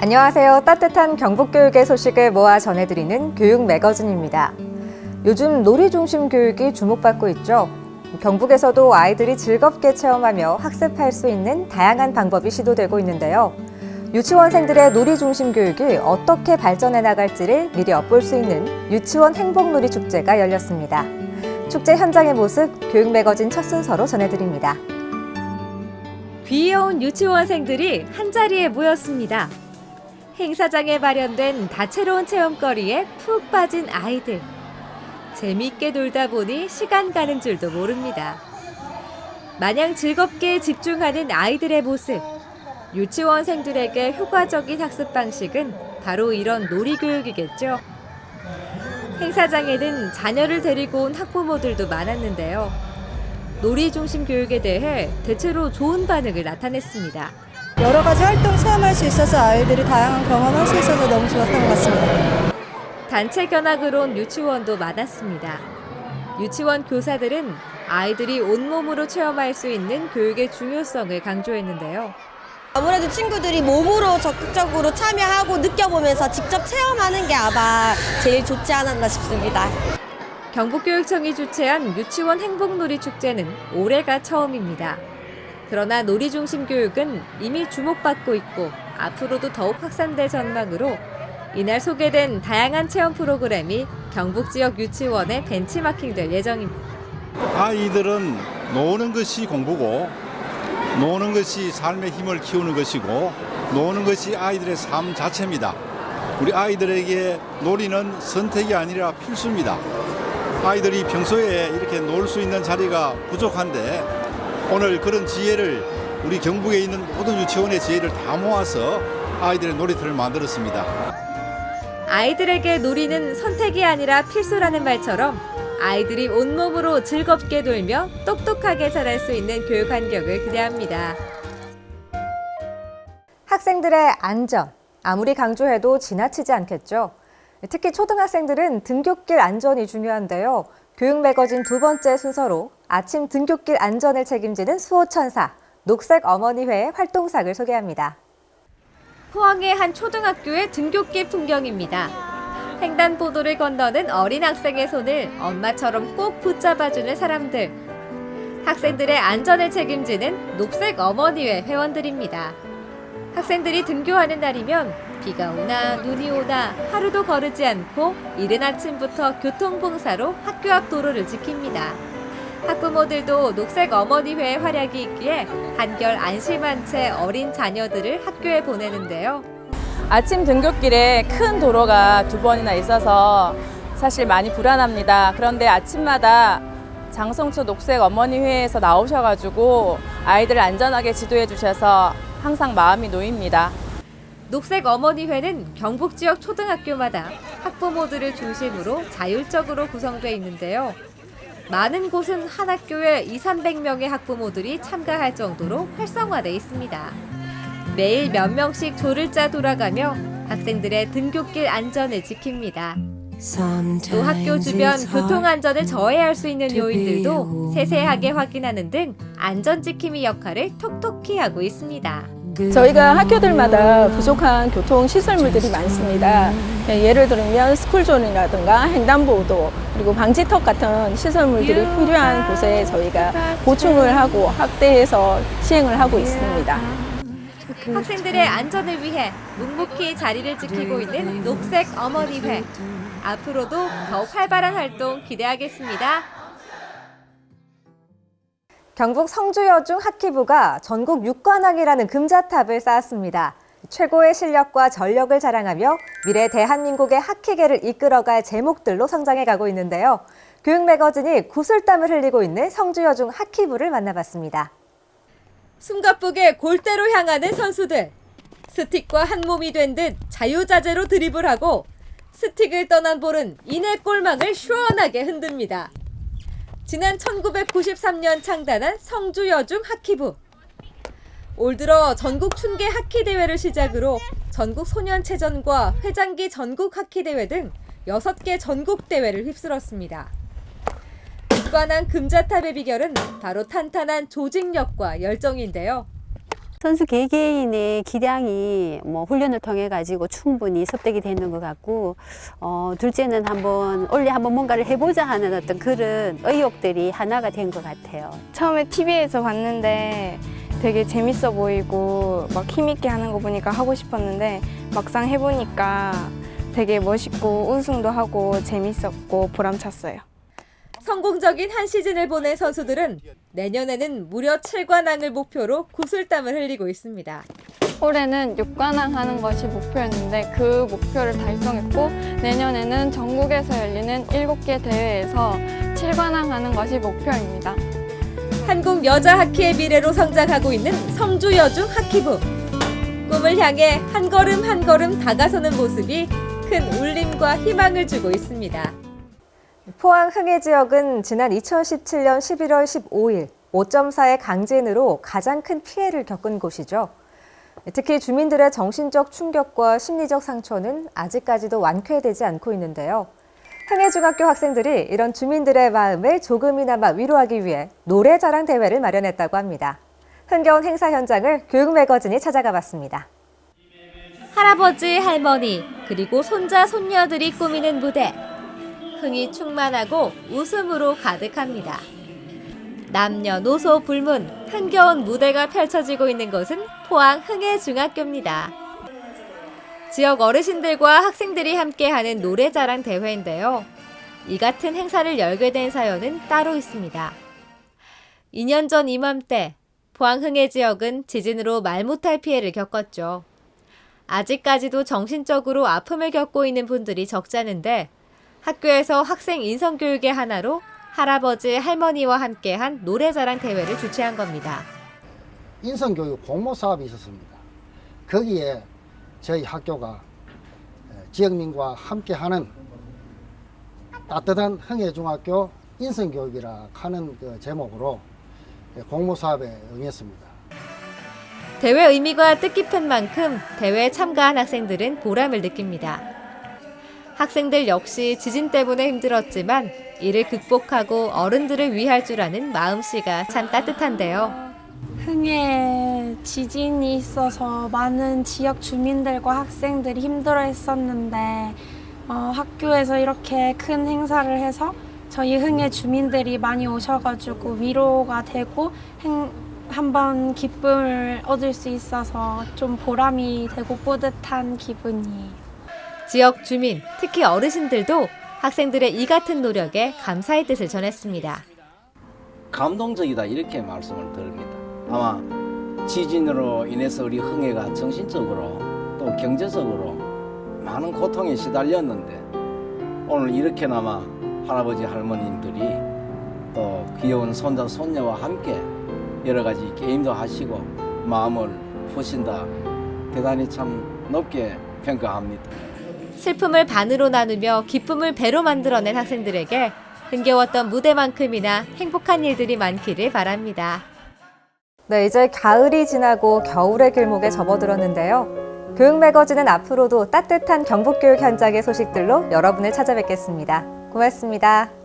안녕하세요. 따뜻한 경북교육의 소식을 모아 전해드리는 교육 매거진입니다. 요즘 놀이 중심 교육이 주목받고 있죠. 경북에서도 아이들이 즐겁게 체험하며 학습할 수 있는 다양한 방법이 시도되고 있는데요. 유치원생들의 놀이 중심 교육이 어떻게 발전해 나갈지를 미리 엿볼 수 있는 유치원 행복놀이 축제가 열렸습니다. 축제 현장의 모습 교육 매거진 첫 순서로 전해드립니다. 귀여운 유치원생들이 한자리에 모였습니다. 행사장에 마련된 다채로운 체험거리에 푹 빠진 아이들. 재미있게 놀다 보니 시간 가는 줄도 모릅니다. 마냥 즐겁게 집중하는 아이들의 모습. 유치원생들에게 효과적인 학습 방식은 바로 이런 놀이교육이겠죠. 행사장에는 자녀를 데리고 온 학부모들도 많았는데요. 놀이 중심 교육에 대해 대체로 좋은 반응을 나타냈습니다. 여러 가지 활동 체험할 수 있어서 아이들이 다양한 경험할 수 있어서 너무 좋았던 것 같습니다. 단체 견학으로 온 유치원도 많았습니다. 유치원 교사들은 아이들이 온몸으로 체험할 수 있는 교육의 중요성을 강조했는데요. 아무래도 친구들이 몸으로 적극적으로 참여하고 느껴보면서 직접 체험하는 게 아마 제일 좋지 않았나 싶습니다. 경북교육청이 주최한 유치원 행복놀이 축제는 올해가 처음입니다. 그러나 놀이 중심 교육은 이미 주목받고 있고 앞으로도 더욱 확산될 전망으로 이날 소개된 다양한 체험 프로그램이 경북 지역 유치원에 벤치마킹될 예정입니다. 아이들은 노는 것이 공부고 노는 것이 삶의 힘을 키우는 것이고 노는 것이 아이들의 삶 자체입니다. 우리 아이들에게 놀이는 선택이 아니라 필수입니다. 아이들이 평소에 이렇게 놀 수 있는 자리가 부족한데 오늘 그런 지혜를 우리 경북에 있는 모든 유치원의 지혜를 다 모아서 아이들의 놀이터를 만들었습니다. 아이들에게 놀이는 선택이 아니라 필수라는 말처럼 아이들이 온몸으로 즐겁게 놀며 똑똑하게 자랄 수 있는 교육 환경을 기대합니다. 학생들의 안전, 아무리 강조해도 지나치지 않겠죠. 특히 초등학생들은 등굣길 안전이 중요한데요. 교육 매거진 두 번째 순서로 아침 등굣길 안전을 책임지는 수호천사, 녹색 어머니회의 활동상을 소개합니다. 포항의 한 초등학교의 등굣길 풍경입니다. 횡단보도를 건너는 어린 학생의 손을 엄마처럼 꼭 붙잡아주는 사람들. 학생들의 안전을 책임지는 녹색 어머니회 회원들입니다. 학생들이 등교하는 날이면 비가 오나 눈이 오나 하루도 거르지 않고 이른 아침부터 교통봉사로 학교 앞 도로를 지킵니다. 학부모들도 녹색 어머니회의 활약이 있기에 한결 안심한 채 어린 자녀들을 학교에 보내는데요. 아침 등굣길에 큰 도로가 두 번이나 있어서 사실 많이 불안합니다. 그런데 아침마다 장성초 녹색 어머니회에서 나오셔가지고 아이들 안전하게 지도해 주셔서 항상 마음이 놓입니다. 녹색 어머니회는 경북 지역 초등학교마다 학부모들을 중심으로 자율적으로 구성되어 있는데요. 많은 곳은 한 학교에 2, 300명의 학부모들이 참가할 정도로 활성화돼 있습니다. 매일 몇 명씩 조를 짜 돌아가며 학생들의 등굣길 안전을 지킵니다. 또 학교 주변 교통 안전을 저해할 수 있는 요인들도 세세하게 확인하는 등 안전 지킴이 역할을 톡톡히 하고 있습니다. 저희가 학교들마다 부족한 교통 시설물들이 많습니다. 예, 예를 들면 스쿨존이라든가 횡단보도 그리고 방지턱 같은 시설물들이 필요한 곳에 저희가 보충을 하고 확대해서 시행을 하고 있습니다. 학생들의 안전을 위해 묵묵히 자리를 지키고 있는 녹색 어머니회. 앞으로도 더욱 활발한 활동 기대하겠습니다. 경북 성주여중 학기부가 전국 6관왕이라는 금자탑을 쌓았습니다. 최고의 실력과 전력을 자랑하며 미래 대한민국의 하키계를 이끌어갈 제목들로 성장해 가고 있는데요. 교육 매거진이 구슬땀을 흘리고 있는 성주여중 학기부를 만나봤습니다. 숨가쁘게 골대로 향하는 선수들. 스틱과 한 몸이 된 듯 자유자재로 드리블하고 스틱을 떠난 볼은 이내 골망을 시원하게 흔듭니다. 지난 1993년 창단한 성주여중 하키부. 올 들어 전국 춘계 하키 대회를 시작으로 전국 소년체전과 회장기 전국 하키 대회 등 6개 전국 대회를 휩쓸었습니다. 관한 금자탑의 비결은 바로 탄탄한 조직력과 열정인데요. 선수 개개인의 기량이 뭐 훈련을 통해 가지고 충분히 습득이 되는 것 같고 어, 둘째는 한번 원래 한번 뭔가를 해보자 하는 어떤 그런 의욕들이 하나가 된 것 같아요. 처음에 TV에서 봤는데 되게 재밌어 보이고 막 힘있게 하는 거 보니까 하고 싶었는데 막상 해보니까 되게 멋있고 우승도 하고 재밌었고 보람찼어요. 성공적인 한 시즌을 보낸 선수들은 내년에는 무려 7관왕을 목표로 구슬땀을 흘리고 있습니다. 올해는 6관왕 하는 것이 목표였는데 그 목표를 달성했고 내년에는 전국에서 열리는 7개 대회에서 7관왕 하는 것이 목표입니다. 한국 여자 하키의 미래로 성장하고 있는 성주 여중 하키부. 꿈을 향해 한 걸음 한 걸음 다가서는 모습이 큰 울림과 희망을 주고 있습니다. 포항 흥해 지역은 지난 2017년 11월 15일 5.4의 강진으로 가장 큰 피해를 겪은 곳이죠. 특히 주민들의 정신적 충격과 심리적 상처는 아직까지도 완쾌되지 않고 있는데요. 흥해 중학교 학생들이 이런 주민들의 마음을 조금이나마 위로하기 위해 노래 자랑 대회를 마련했다고 합니다. 흥겨운 행사 현장을 교육 매거진이 찾아가 봤습니다. 할아버지, 할머니, 그리고 손자, 손녀들이 꾸미는 무대. 흥이 충만하고 웃음으로 가득합니다. 남녀노소 불문 흥겨운 무대가 펼쳐지고 있는 곳은 포항 흥해 중학교입니다. 지역 어르신들과 학생들이 함께하는 노래자랑 대회인데요. 이 같은 행사를 열게 된 사연은 따로 있습니다. 2년 전 이맘때 포항 흥해 지역은 지진으로 말 못할 피해를 겪었죠. 아직까지도 정신적으로 아픔을 겪고 있는 분들이 적잖은데 학교에서 학생 인성교육의 하나로 할아버지, 할머니와 함께한 노래자랑 대회를 주최한 겁니다. 인성교육 공모 사업이 있었습니다. 거기에 저희 학교가 지역민과 함께하는 따뜻한 흥해중학교 인성교육이라 하는 그 제목으로 공모 사업에 응했습니다. 대회 의미가 뜻깊은 만큼 대회에 참가한 학생들은 보람을 느낍니다. 학생들 역시 지진 때문에 힘들었지만 이를 극복하고 어른들을 위할 줄 아는 마음씨가 참 따뜻한데요. 흥에 지진이 있어서 많은 지역 주민들과 학생들이 힘들어 했었는데 어, 학교에서 이렇게 큰 행사를 해서 저희 흥의 주민들이 많이 오셔가지고 위로가 되고 행, 한번 기쁨을 얻을 수 있어서 좀 보람이 되고 뿌듯한 기분이에요. 지역 주민, 특히 어르신들도 학생들의 이 같은 노력에 감사의 뜻을 전했습니다. 감동적이다 이렇게 말씀을 드립니다. 아마 지진으로 인해서 우리 흥해가 정신적으로 또 경제적으로 많은 고통에 시달렸는데 오늘 이렇게나마 할아버지 할머님들이 또 귀여운 손자 손녀와 함께 여러 가지 게임도 하시고 마음을 푸신다 대단히 참 높게 평가합니다. 슬픔을 반으로 나누며 기쁨을 배로 만들어낸 학생들에게 흥겨웠던 무대만큼이나 행복한 일들이 많기를 바랍니다. 네, 이제 가을이 지나고 겨울의 길목에 접어들었는데요. 교육 매거진은 앞으로도 따뜻한 경북 교육 현장의 소식들로 여러분을 찾아뵙겠습니다. 고맙습니다.